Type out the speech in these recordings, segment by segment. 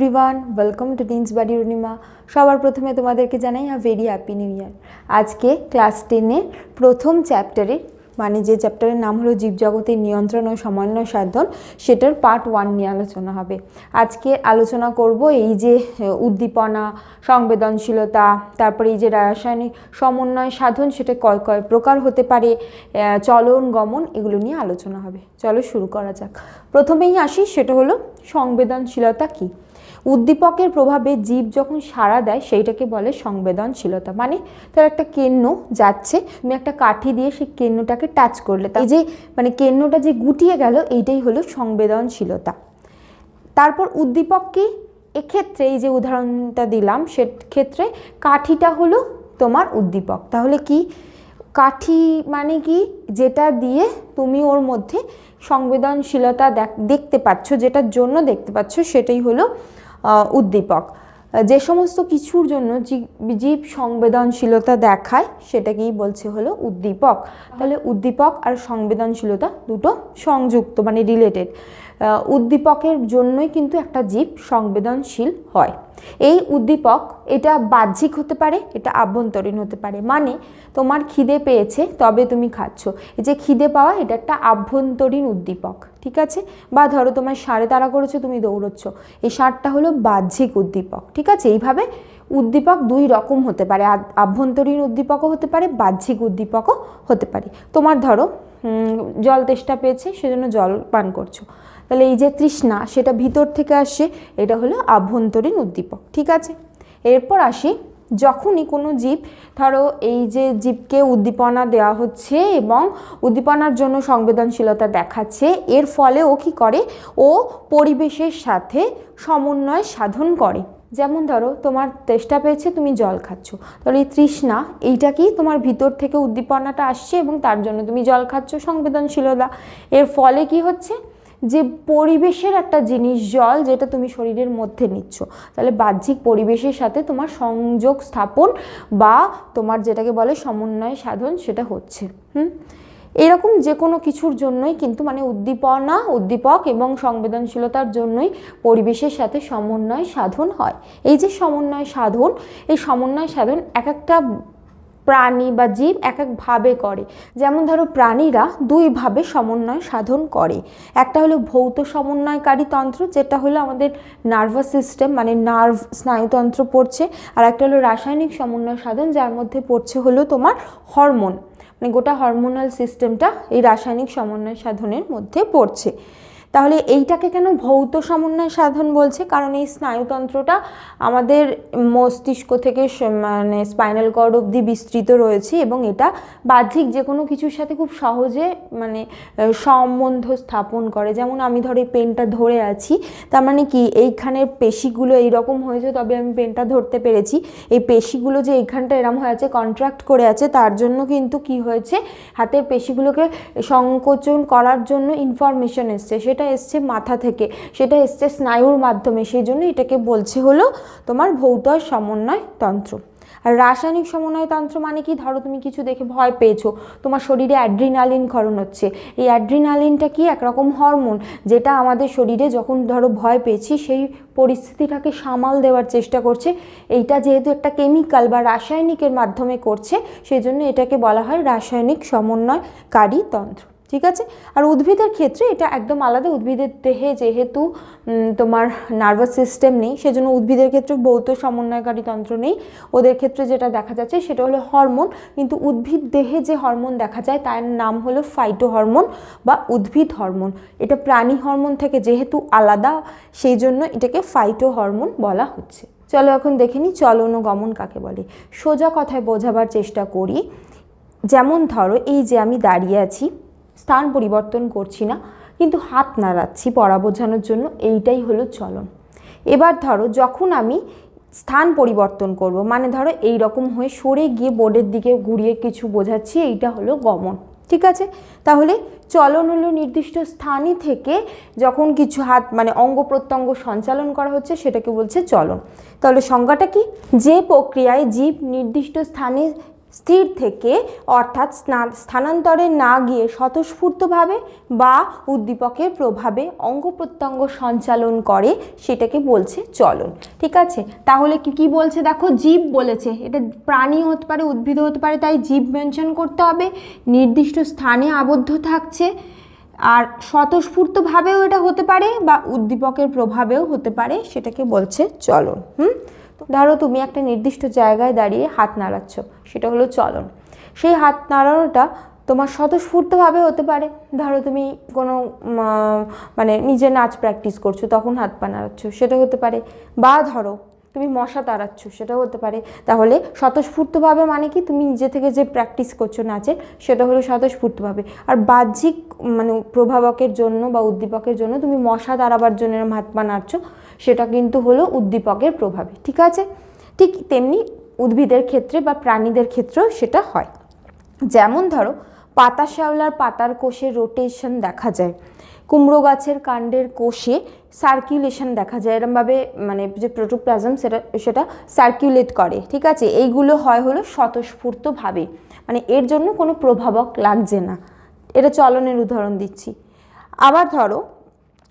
Everyone welcome to টিন্স বাড়ি অরুণিমা সবার প্রথমে তোমাদেরকে জানাই a very happy new year আজকে ক্লাস টেনের প্রথম চ্যাপ্টারে মানে যে চ্যাপ্টারের নাম হলো জীবজগতের নিয়ন্ত্রণ ও সমন্বয় সাধন, সেটার পার্ট ওয়ান নিয়ে আলোচনা হবে। আজকে আলোচনা করব এই যে উদ্দীপনা, সংবেদনশীলতা, তারপরে এই যে রাসায়নিক সমন্বয় সাধন, সেটা কয় কয় প্রকার হতে পারে চলন, গমন, এগুলো নিয়ে আলোচনা হবে। চলো শুরু করা যাক। প্রথমেই আসি, সেটা হলো সংবেদনশীলতা কী? উদ্দীপকের প্রভাবে জীব যখন সাড়া দেয়, সেইটাকে বলে সংবেদনশীলতা। মানে তার একটা কেন্ন যাচ্ছে, তুমি একটা কাঠি দিয়ে সেই কেন্নটাকে টাচ করলে। এই যে মানে কেন্নটা যে গুটিয়ে গেল, এইটাই হলো সংবেদনশীলতা। তারপর উদ্দীপক কি এক্ষেত্রে, এই যে উদাহরণটা দিলাম, সে ক্ষেত্রে কাঠিটা হলো তোমার উদ্দীপক। তাহলে কি? কাঠি মানে কি? যেটা দিয়ে তুমি ওর মধ্যে সংবেদনশীলতা দেখ- দেখতে পাচ্ছ, যেটার জন্য দেখতে পাচ্ছ, সেটাই হলো উদ্দীপক। যে সমস্ত কিছুর জন্য জীব সংবেদনশীলতা দেখায়, সেটাকেই বলছে হলো উদ্দীপক। তাহলে উদ্দীপক আর সংবেদনশীলতা দুটো সংযুক্ত মানে রিলেটেড উদ্দীপকের জন্যই কিন্তু একটা জীব সংবেদনশীল হয়। এই উদ্দীপক এটা বাহ্যিক হতে পারে, এটা আভ্যন্তরীণ হতে পারে। মানে তোমার খিদে পেয়েছে, তবে তুমি খাচ্ছ। এই যে খিদে পাওয়া, এটা একটা আভ্যন্তরীণ উদ্দীপক, ঠিক আছে? বা ধরো তোমার সাড়ে তাড়া করেছ, তুমি দৌড়চ্ছ। এই সারটা হলো বাহ্যিক উদ্দীপক, ঠিক আছে? এইভাবে উদ্দীপক দুই রকম হতে পারে। আভ্যন্তরীণ উদ্দীপকও হতে পারে, বাহ্যিক উদ্দীপকও হতে পারে। তোমার ধরো জল তেষ্টা পেয়েছে, সেজন্য জল পান করছ। তাহলে এই যে তৃষ্ণা, সেটা ভিতর থেকে আসছে এটা হলো আভ্যন্তরীণ উদ্দীপক, ঠিক আছে? এরপর আসি, যখনই কোনো জীব, ধরো এই যে জীবকে উদ্দীপনা দেওয়া হচ্ছে এবং উদ্দীপনার জন্য সংবেদনশীলতা দেখাচ্ছে, এর ফলে ও কী করে? ও পরিবেশের সাথে সমন্বয় সাধন করে। যেমন ধরো, তোমার তেষ্টা পেয়েছে, তুমি জল খাচ্ছ। তাহলে এই তৃষ্ণা এইটা কি তোমার ভিতর থেকে উদ্দীপনাটা আসছে এবং তার জন্য তুমি জল খাচ্ছ, সংবেদনশীলতা। এর ফলে কি হচ্ছে? যে পরিবেশের একটা জিনিস, জল যেটা তুমি শরীরের মধ্যে নিচ্ছ। তাহলে বাহ্যিক পরিবেশের সাথে তোমার সংযোগ স্থাপন বা তোমার যেটাকে বলে সমন্বয় সাধন সেটা হচ্ছে। হুম? এরকম যে কোনো কিছুর জন্যই কিন্তু মানে উদ্দীপনা, উদ্দীপক এবং সংবেদনশীলতার জন্যই পরিবেশের সাথে সমন্বয় সাধন হয়। এই যে সমন্বয় সাধন, এই সমন্বয় সাধন এক একটা প্রাণী বা জীব এক একভাবে করে। যেমন ধরো প্রাণীরা দুইভাবে সমন্বয় সাধন করে। একটা হলো ভৌত সমন্বয়কারী তন্ত্র, যেটা হলো আমাদের নার্ভাস সিস্টেম মানে নার্ভ স্নায়ুতন্ত্র পড়ছে। আর একটা হলো রাসায়নিক সমন্বয় সাধন, যার মধ্যে পড়ছে হলো তোমার হরমোন। মানে গোটা হরমোনাল সিস্টেমটা এই রাসায়নিক সমন্বয় সাধনের মধ্যে পড়ছে। তাহলে এইটাকে কেন ভৌত সমন্বয় সাধন বলছে? কারণ এই স্নায়ুতন্ত্রটা আমাদের মস্তিষ্ক থেকে মানে স্পাইনাল কর্ড অবধি বিস্তৃত রয়েছে এবং এটা বাহ্যিক যে কোনো কিছুর সাথে খুব সহজে মানে সম্বন্ধ স্থাপন করে। যেমন আমি ধরো এই পেনটা ধরে আছি, তার মানে কি এইখানের পেশিগুলো এইরকম হয়েছে, তবে আমি পেনটা ধরতে পেরেছি। এই পেশিগুলো যে এইখানটা এরম হয়ে আছে কন্ট্রাক্ট করে আছে, তার জন্য কিন্তু কি হয়েছে? হাতের পেশিগুলোকে সংকোচন করার জন্য ইনফরমেশন এসছে। সেটা এসছে মাথা থেকে, সেটা এসছে স্নায়ুর মাধ্যমে, সেই জন্য এটাকে বলছে হলো তোমার ভৌত সমন্বয় তন্ত্র। আর রাসায়নিক সমন্বয় তন্ত্র মানে কি? ধরো তুমি কিছু দেখে ভয় পেয়েছ, তোমার শরীরে অ্যাড্রিনালিন ক্ষরণ হচ্ছে। এই অ্যাড্রিনালিনটা কি? একরকম হরমোন, যেটা আমাদের শরীরে যখন ধরো ভয় পেয়েছি, সেই পরিস্থিতিটাকে সামাল দেওয়ার চেষ্টা করছে। এইটা যেহেতু একটা কেমিক্যাল বা রাসায়নিকের মাধ্যমে করছে, সেই জন্য এটাকে বলা হয় রাসায়নিক সমন্বয়কারী তন্ত্র। ঠিক আছে? আর উদ্ভিদের ক্ষেত্রে এটা একদম আলাদা, উদ্ভিদের দেহে যেহেতু তোমার নার্ভাস সিস্টেম নেই, সেজন্য উদ্ভিদের ক্ষেত্রে ভৌত সমন্বয়কারী তন্ত্র নেই। ওদের ক্ষেত্রে যেটা দেখা যাচ্ছে সেটা হলো হরমোন কিন্তু উদ্ভিদ দেহে যে হরমোন দেখা যায় তার নাম হলো ফাইটো হরমোন বা উদ্ভিদ হরমোন এটা প্রাণী হরমোন থেকে যেহেতু আলাদা, সেই জন্য এটাকে ফাইটো হরমোন বলা হচ্ছে। চলো এখন দেখে নিই চলন ও গমন কাকে বলে। সোজা কথায় বোঝাবার চেষ্টা করি। যেমন ধরো, এই যে আমি দাঁড়িয়ে আছি স্থান পরিবর্তন করছি না, কিন্তু হাত নাড়াচ্ছি পড়া বোঝানোর জন্য, এইটাই হলো চলন। এবার ধরো, যখন আমি স্থান পরিবর্তন করব মানে ধরো এই রকম হয়ে সরে গিয়ে বোর্ডের দিকে ঘুরিয়ে কিছু বোঝাচ্ছি, এইটা হলো গমন, ঠিক আছে? তাহলে চলন হলো নির্দিষ্ট স্থানই থেকে যখন কিছু হাত মানে অঙ্গ প্রত্যঙ্গ সঞ্চালন করা হচ্ছে, সেটাকে বলছে চলন। তাহলে সংজ্ঞাটা কি? যে প্রক্রিয়ায় জীব নির্দিষ্ট স্থানে স্থির থেকে, অর্থাৎ স্থানান্তরে না গিয়ে স্বতঃস্ফূর্তভাবে বা উদ্দীপকের প্রভাবে অঙ্গ প্রত্যঙ্গ সঞ্চালন করে, সেটাকে বলছে চলন। ঠিক আছে? তাহলে কি কি বলছে দেখো? জীব বলেছে। এটা প্রাণী হতে পারে, উদ্ভিদ হতে পারে, তাই জীব মেনশন করতে হবে। নির্দিষ্ট স্থানে আবদ্ধ থাকছে। আর স্বতঃস্ফূর্তভাবেও এটা হতে পারে বা উদ্দীপকের প্রভাবেও হতে পারে, সেটাকে বলছে চলন। হুম? ধরো তুমি একটা নির্দিষ্ট জায়গায় দাঁড়িয়ে হাত নাড়াচ্ছ, সেটা হলো চলন। সেই হাত নাড়ানোটা তোমার স্বতঃস্ফূর্তভাবে হতে পারে। ধরো তুমি কোনো মানে নিজে নাচ প্র্যাকটিস করছ, তখন হাত পা নাড়াচ্ছ, সেটা হতে পারে। বা ধরো তুমি মশা তাড়াচ্ছ সেটা হতে পারে। তাহলে স্বতঃস্ফূর্তভাবে মানে কি? তুমি নিজে থেকে যে প্র্যাকটিস করছ নাচের, সেটা হলো স্বতঃস্ফূর্তভাবে। আর বাহ্যিক মানে প্রভাবকের জন্য বা উদ্দীপকের জন্য তুমি মশা তাড়াবার জন্য হাত পা নাড়ছো সেটা কিন্তু হলো উদ্দীপকের প্রভাবে, ঠিক আছে? ঠিক তেমনি উদ্ভিদের ক্ষেত্রে বা প্রাণীদের ক্ষেত্রেও সেটা হয়। যেমন ধরো, পাতা শ্যাওলার পাতার কোষে রোটেশন দেখা যায়। কুমড়ো গাছের কাণ্ডের কোষে সার্কুলেশন দেখা যায়। এরমভাবে মানে যে প্রোটোপ্লাজম সেটা সেটা সার্কুলেট করে, ঠিক আছে? এইগুলো হয় হলো স্বতঃস্ফূর্তভাবে। মানে এর জন্য কোনো প্রভাবক লাগছে না। এটা চলনের উদাহরণ দিচ্ছি। আবার ধরো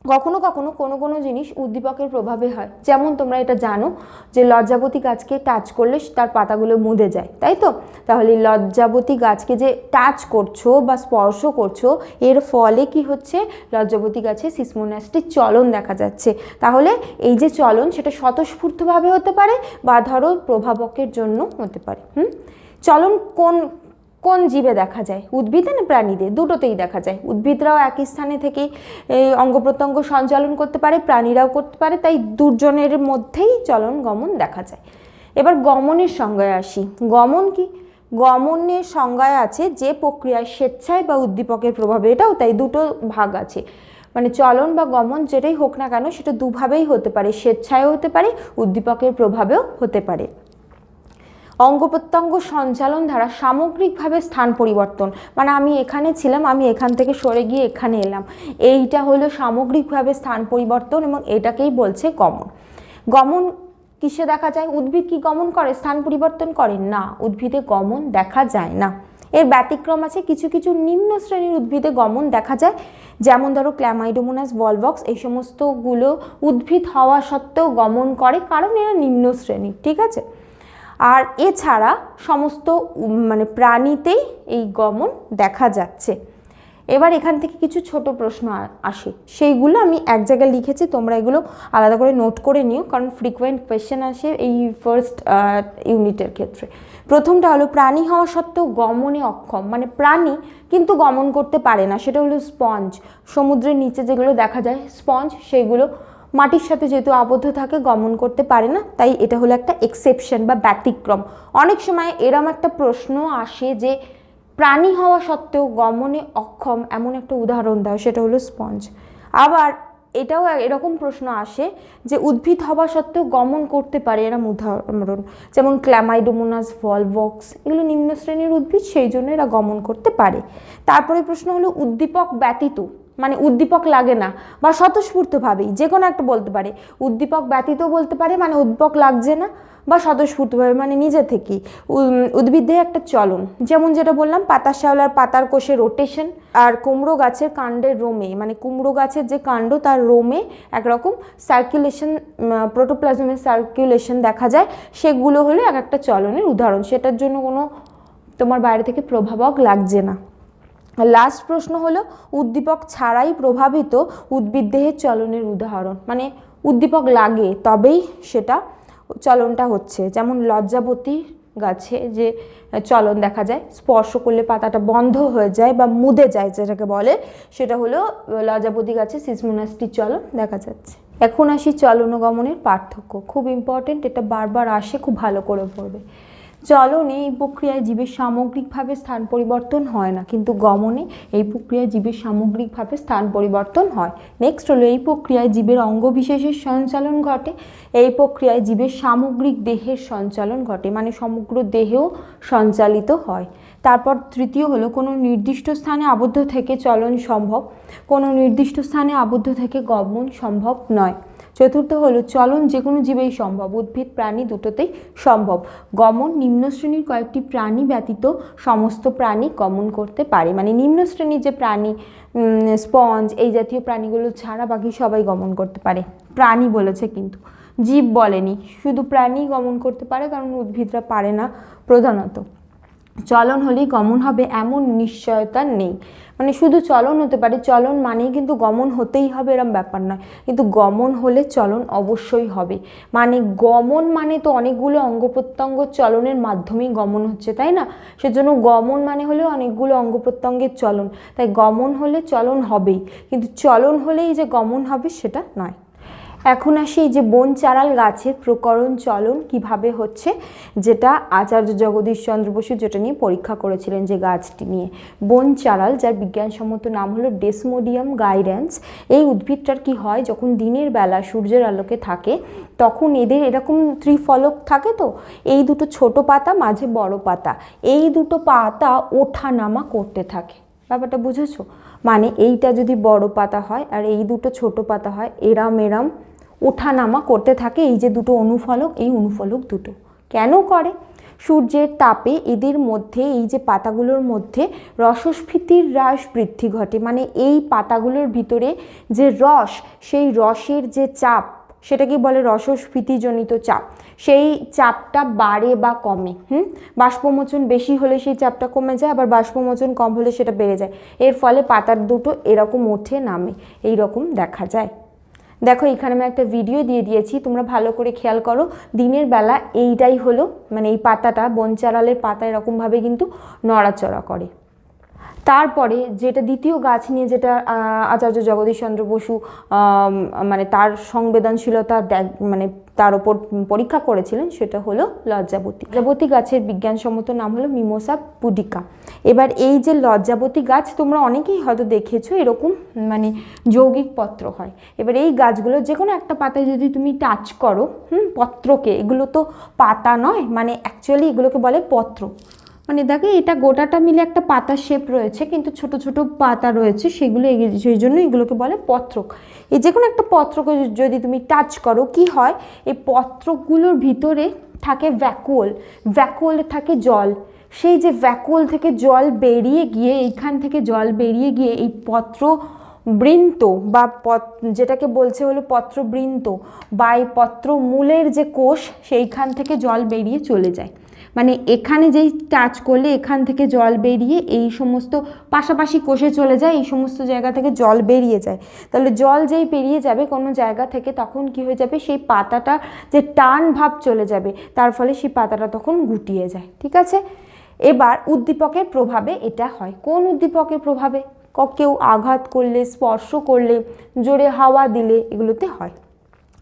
কখনো কখনো কোনো কোনো জিনিস উদ্দীপকের প্রভাবে হয়। যেমন তোমরা এটা জানো যে লজ্জাবতী গাছকে টাচ করলে তার পাতাগুলো মুদে যায়, তাই তো? তাহলে লজ্জাবতী গাছকে যে টাচ করছ বা স্পর্শ করছ, এর ফলে কি হচ্ছে? লজ্জাবতী গাছে সিসমোনাস্টির চলন দেখা যাচ্ছে। তাহলে এই যে চলন, সেটা স্বতঃস্ফূর্তভাবে হতে পারে বা ধরো প্রভাবকের জন্য হতে পারে। হুম? চলন কোন কোন জীবে দেখা যায়? উদ্ভিদে না প্রাণীতে দুটোতেই দেখা যায়। উদ্ভিদরাও একই স্থানে থেকে এই অঙ্গ প্রত্যঙ্গ সঞ্চালন করতে পারে, প্রাণীরাও করতে পারে, তাই দুজনের মধ্যেই চলন গমন দেখা যায়। এবার গমনের সংজ্ঞায় আসি। গমন কি? গমনের সংজ্ঞায় আছে যে প্রক্রিয়ায় স্বেচ্ছায় বা উদ্দীপকের প্রভাবে, এটাও তাই দুটো ভাগ আছে। মানে চলন বা গমন যেটাই হোক না কেন, সেটা দুভাবেই হতে পারে। স্বেচ্ছায়ও হতে পারে, উদ্দীপকের প্রভাবেও হতে পারে। অঙ্গ প্রত্যঙ্গ সঞ্চালন দ্বারা সামগ্রিকভাবে স্থান পরিবর্তন। মানে আমি এখানে ছিলাম, আমি এখান থেকে সরে গিয়ে এখানে এলাম। এইটা হলো সামগ্রিকভাবে স্থান পরিবর্তন এবং এটাকেই বলছে গমন। গমন কিসে দেখা যায়? উদ্ভিদ কি গমন করে? স্থান পরিবর্তন করে? না, উদ্ভিদে গমন দেখা যায় না। এর ব্যতিক্রম আছে, কিছু কিছু নিম্ন শ্রেণির উদ্ভিদে গমন দেখা যায়। যেমন ধরো ক্ল্যামাইডোমোনাস ভলভক্স এই সমস্তগুলো উদ্ভিদ হওয়া সত্ত্বেও গমন করে, কারণ এরা নিম্ন শ্রেণির, ঠিক আছে? আর এছাড়া সমস্ত মানে প্রাণীতেই এই গমন দেখা যাচ্ছে। এবার এখান থেকে কিছু ছোট প্রশ্ন আসে। সেইগুলো আমি এক জায়গায় লিখেছি, তোমরা এগুলো আলাদা করে নোট করে নিও, কারণ ফ্রিকোয়েন্ট কোয়েশ্চেন আসে এই ফার্স্ট ইউনিটের ক্ষেত্রে। প্রথমটা হলো, প্রাণী হওয়া সত্ত্বেও গমনে অক্ষম মানে প্রাণী কিন্তু গমন করতে পারে না, সেটা হলো স্পঞ্জ সমুদ্রের নিচে যেগুলো দেখা যায় স্পঞ্জ সেগুলো মাটির সাথে যেহেতু আবদ্ধ থাকে, গমন করতে পারে না, তাই এটা হলো একটা এক্সেপশন বা ব্যতিক্রম। অনেক সময় এরম একটা প্রশ্ন আসে যে, প্রাণী হওয়া সত্ত্বেও গমনে অক্ষম এমন একটা উদাহরণ দাও, সেটা হলো স্পঞ্জ আবার এটাও এরকম প্রশ্ন আসে যে, উদ্ভিদ হওয়া সত্ত্বেও গমন করতে পারে এরম উদাহরণ, যেমন ক্ল্যামাইডোমোনাস ভলভক্স এগুলো নিম্ন শ্রেণির উদ্ভিদ, সেই জন্য এরা গমন করতে পারে। তারপরে প্রশ্ন হলো উদ্দীপক ব্যতীত মানে উদ্দীপক লাগে না বা স্বতঃস্ফূর্তভাবেই, যে কোনো একটা বলতে পারে। উদ্দীপক ব্যতীত বলতে পারে মানে উদ্দীপক লাগছে না বা স্বতঃস্ফূর্তভাবে মানে নিজে থেকেই। উদ্ভিদে একটা চলন, যেমন যেটা বললাম পাতা শ্যাওলার পাতার কোষে রোটেশন আর কুমড়ো গাছের কাণ্ডের রোমে মানে কুমড়ো গাছের যে কাণ্ড তার রোমে একরকম সার্কুলেশন প্রোটোপ্লাজমের সার্কুলেশন দেখা যায়। সেগুলো হলো এক একটা চলনের উদাহরণ। সেটার জন্য কোনো তোমার বাইরে থেকে প্রভাবক লাগছে না। লাস্ট প্রশ্ন হলো, উদ্দীপক ছাড়াই প্রভাবিত উদ্ভিদ দেহের চলনের উদাহরণ। মানে উদ্দীপক লাগে, তবেই সেটা চলনটা হচ্ছে। যেমন লজ্জাবতী গাছে যে চলন দেখা যায়, স্পর্শ করলে পাতাটা বন্ধ হয়ে যায় বা মুদে যায় যেটাকে বলে, সেটা হলো লজ্জাবতী গাছে সিসমোনাস্টির চলন দেখা যাচ্ছে। এখন আসি চলন ও গমনের পার্থক্য। খুব ইম্পর্টেন্ট এটা বারবার আসে, খুব ভালো করে পড়বে। চলনে, এই প্রক্রিয়ায় জীবের সামগ্রিকভাবে স্থান পরিবর্তন হয় না, কিন্তু গমনে এই প্রক্রিয়ায় জীবের সামগ্রিকভাবে স্থান পরিবর্তন হয়। নেক্সট হলো, এই প্রক্রিয়ায় জীবের অঙ্গবিশেষের সঞ্চালন ঘটে, এই প্রক্রিয়ায় জীবের সামগ্রিক দেহের সঞ্চালন ঘটে মানে সমগ্র দেহেও সঞ্চালিত হয়। তারপর তৃতীয় হলো, কোনো নির্দিষ্ট স্থানে আবদ্ধ থেকে চলন সম্ভব, কোনো নির্দিষ্ট স্থানে আবদ্ধ থেকে গমন সম্ভব নয়। চতুর্থ হলো, চলন যে কোনো জীবেই সম্ভব, উদ্ভিদ, প্রাণী দুটোতেই সম্ভব। গমন নিম্ন শ্রেণির কয়েকটি প্রাণী ব্যতীত সমস্ত প্রাণী গমন করতে পারে। মানে নিম্ন শ্রেণির যে প্রাণী স্পঞ্জ, এই জাতীয় প্রাণীগুলো ছাড়া বাকি সবাই গমন করতে পারে। প্রাণী বলেছে কিন্তু। জীব বলেনি। শুধু প্রাণী গমন করতে পারে, কারণ উদ্ভিদরা পারে না প্রধানত। চলন হলেই গমন হবে, এমন নিশ্চয়তা নেই। মানে শুধু চলন হতে পারে, চলন মানেই কিন্তু গমন হতেই হবে এরম ব্যাপার নয়। কিন্তু গমন হলে চলন অবশ্যই হবে। মানে গমন মানে তো অনেকগুলো অঙ্গ প্রত্যঙ্গ চলনের মাধ্যমেই গমন হচ্ছে, তাই না? সেজন্য গমন মানে হলে অনেকগুলো অঙ্গ প্রত্যঙ্গের চলন। তাই গমন হলে চলন হবেই। কিন্তু চলন হলেই যে গমন হবে সেটা নয়। এখন আসি যে বন চারাল গাছের প্রকরণ চলন কীভাবে হচ্ছে, যেটা আচার্য জগদীশ চন্দ্র বসু যেটা নিয়ে পরীক্ষা করেছিলেন যে গাছটি নিয়ে। বন চারাল, যার বিজ্ঞানসম্মত নাম হলো ডেসমোডিয়াম গাইডেন্স, এই উদ্ভিদটার কি হয়, যখন দিনের বেলা সূর্যের আলোকে থাকে, তখন এদের এরকম ত্রিফলক থাকে তো, এই দুটো ছোট পাতা, মাঝে বড় পাতা, এই দুটো পাতা ওঠা নামা করতে থাকে। ব্যাপারটা বুঝেছ? মানে এইটা যদি বড় পাতা হয়, আর এই দুটো ছোট পাতা হয়, এরাম এরাম ওঠানামা করতে থাকে এই যে দুটো অনুফলক, এই অনুফলক দুটো। কেন করে? সূর্যের তাপে এদের মধ্যে, এই যে পাতাগুলোর মধ্যে রসস্ফীতির হ্রাস বৃদ্ধি ঘটে। মানে এই পাতাগুলোর ভিতরে যে রস, সেই রসের যে চাপ, সেটাকে বলে রসস্ফীতিজনিত চাপ। সেই চাপটা বাড়ে বা কমে, হুম? বাষ্পমোচন বেশি হলে সেই চাপটা কমে যায়, আবার বাষ্পমোচন কম হলে সেটা বেড়ে যায়। এর ফলে পাতার দুটো এরকম ওঠে, নামে। এই রকম দেখা যায়। দেখো, এখানে আমি একটা ভিডিও দিয়ে দিয়েছি, তোমরা ভালো করে খেয়াল করো। দিনের বেলা এইটাই হলো মানে এই পাতাটা, বনচারালের পাতা এরকমভাবে কিন্তু নড়াচড়া করে। তারপরে যেটা দ্বিতীয় গাছ নিয়ে যেটা আচার্য জগদীশ চন্দ্র বসু মানে তার সংবেদনশীলতা মানে তার ওপর পরীক্ষা করেছিলেন, সেটা হলো লজ্জাবতী। লজ্জাবতী গাছের বিজ্ঞানসম্মত নাম হলো মিমোসা পুডিকা। এবার এই যে লজ্জাবতী গাছ তোমরা অনেকেই হয়তো দেখেছ, এরকম মানে যৌগিক পত্র হয়। এবার এই গাছগুলো যে কোনো একটা পাতায় যদি তুমি টাচ করো, হুম, পত্রকে, এগুলো তো পাতা নয় মানে অ্যাকচুয়ালি এগুলোকে বলে পত্র। মানে দেখো, এটা গোটাটা মিলে একটা পাতা শেপ রয়েছে, কিন্তু ছোট ছোট পাতা রয়েছে, সেগুলো সেই জন্য এগুলোকে বলে পত্রক। এই যে কোনো একটা পত্রকে যদি তুমি টাচ করো, কি হয়? এই পত্রকগুলোর ভিতরে থাকে ভ্যাকুয়াল ভ্যাকুয়ালে থাকে জল। সেই যে ভ্যাকুয়াল থেকে জল বেরিয়ে গিয়ে, এইখান থেকে জল বেরিয়ে গিয়ে, এই পত্র বৃন্ত বা যেটাকে বলছে হলো পত্রবৃন্ত, বা এই পত্র মূলের যে কোষ, সেইখান থেকে জল বেরিয়ে চলে যায়। মানে এখানে যেই টাচ করলে এখান থেকে জল বেরিয়ে এই সমস্ত পাশাপাশি কোষে চলে যায়, এই সমস্ত জায়গা থেকে জল বেরিয়ে যায়। তাহলে জল যেই বেরিয়ে যাবে কোনো জায়গা থেকে তখন কি হয়ে যাবে? সেই পাতাটা যে টান ভাব চলে যাবে, তার ফলে সেই পাতাটা তখন গুটিয়ে যায়, ঠিক আছে? এবার উদ্দীপকের প্রভাবে এটা হয়। কোন উদ্দীপকের প্রভাবে? কেউ আঘাত করলে, স্পর্শ করলে, জোরে হাওয়া দিলে এগুলোতে হয়।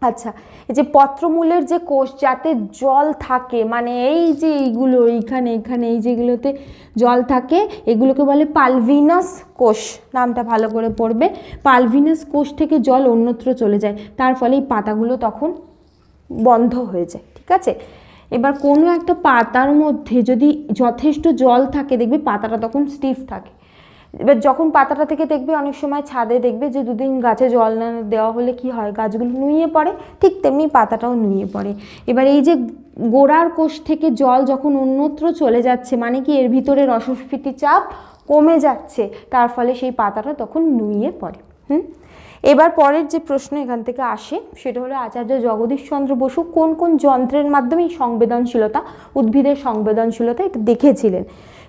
আচ্ছা এই যে পত্রমূলের যে কোষ যাতে জল থাকে মানে এই যে এইগুলো, এইখানে এখানে এই যেগুলোতে জল থাকে, এগুলোকে বলে পালভিনাস কোষ, নামটা ভালো করে পড়বে। পালভিনাস কোষ থেকে জল অন্যত্র চলে যায়, তার ফলে এই পাতাগুলো তখন বন্ধ হয়ে যায়, ঠিক আছে? এবার কোনো একটা পাতার মধ্যে যদি যথেষ্ট জল থাকে, দেখবে পাতাটা তখন স্টিফ থাকে। এবার যখন পাতাটা থেকে দেখবে, অনেক সময় ছাদে দেখবে যে দুদিন গাছে জল না দেওয়া হলে কি হয়? গাছগুলো নুয়ে পড়ে, ঠিক তেমনি পাতাটাও নুয়ে পড়ে। এবার এই যে গোড়ার কোষ থেকে জল যখন অন্যত্র চলে যাচ্ছে মানে কি এর ভিতরে রসস্ফীতি চাপ কমে যাচ্ছে, তার ফলে সেই পাতাটা তখন নুয়ে পড়ে। হুম? এবার পরের যে প্রশ্ন এখান থেকে আসে, সেটা হলো আচার্য জগদীশ চন্দ্র বসু কোন কোন যন্ত্রের মাধ্যমে এই সংবেদনশীলতা, উদ্ভিদের সংবেদনশীলতা এটা দেখেছিলেন?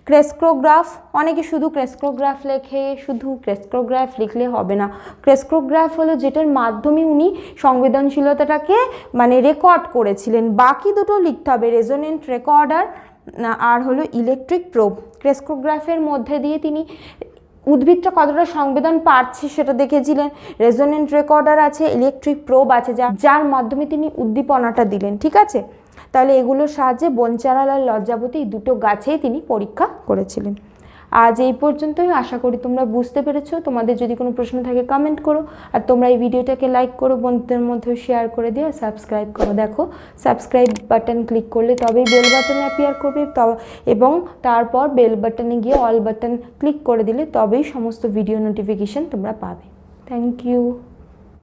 ক্রেস্ক্রোগ্রাফ, অনেকে শুধু ক্রেস্ক্রোগ্রাফ লেখে, শুধু ক্রেস্ক্রোগ্রাফ লিখলে হবে না। ক্রেস্ক্রোগ্রাফ হলো যেটার মাধ্যমে উনি সংবেদনশীলতাটাকে মানে রেকর্ড করেছিলেন। বাকি দুটো লিখতে হবে, রেজোনেন্ট রেকর্ডার আর হলো ইলেকট্রিক প্রোব। ক্রেস্ক্রোগ্রাফের মধ্যে দিয়ে তিনি উদ্ভিদটা কতটা সংবেদন পাচ্ছে সেটা দেখেছিলেন রেজোনেন্ট রেকর্ডার আছে ইলেকট্রিক প্রোব আছে, যা যার মাধ্যমে তিনি উদ্দীপনাটা দিলেন, ঠিক আছে? তাহলে এগুলোর সাহায্যে বনচারাল আর লজ্জাবতী দুটো গাছেই তিনি পরীক্ষা করেছিলেন। আজ এই পর্যন্তই। আশা করি তোমরা বুঝতে পেরেছ। তোমাদের যদি কোনো প্রশ্ন থাকে কমেন্ট করো। আর তোমরা এই ভিডিওটাকে লাইক করো, বন্ধুদের মধ্যে শেয়ার করে দিয়ে সাবস্ক্রাইব করো। দেখো সাবস্ক্রাইব বাটন ক্লিক করলে তবেই বেল বাটন অ্যাপিয়ার করবে। এবং তারপর বেল বাটনে গিয়ে অল বাটন ক্লিক করে দিলে তবেই সমস্ত ভিডিও নোটিফিকেশন তোমরা পাবে। Thank you